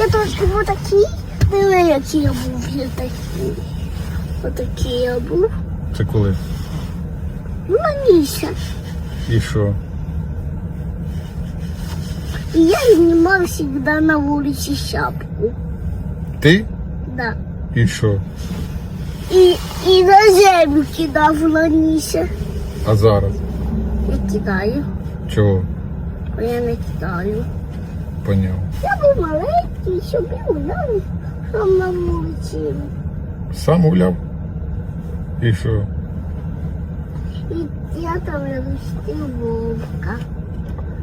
Я трошки був такий, диви, який я був я такий. Отакий я був. Це коли? Ну, раніше. І що? І я знімав завжди на вулиці шапку. Ти? Да. І що? І, і на землю кидав раніше. А зараз? Я кидаю, Чого? я не кидаю. Поняв. Я був маленький, щоб я гуляв там на вулиці. Сам гуляв? І що? І я там ростив вовка.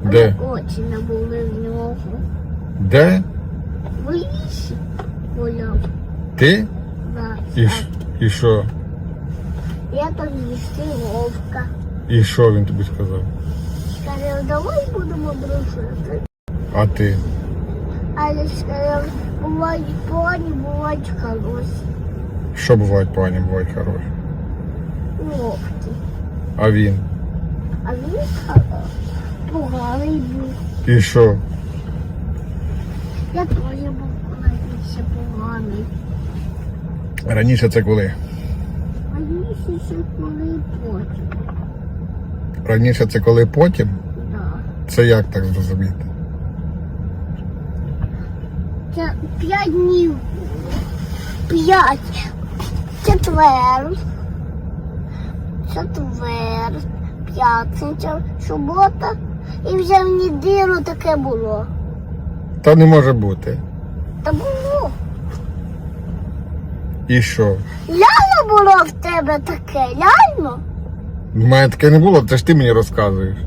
Де? Очі не були в нього. Де? В лісі гуляв. Ти? Да. І, ш- і що? Я там їсти вовка. І що він тобі сказав? Сказав, давай будемо дружити. А ти? А бувають погані, бувають хороші. Що бувають погані, бувають хороші? Вовки. А він? А він поганий був. І що? Я теж був раніше поганий. Раніше це коли? Їх ще коли потім. Раніше це коли потім? Да. Це як так зрозуміти? Це п'ять днів. П'ять. Четвер. Четвер. П'ятниця, субота. І вже в неділю таке було. Та не може бути. Та було. І що? Реально було в тебе таке, реально? У мене таке не було, це ж ти мені розказуєш.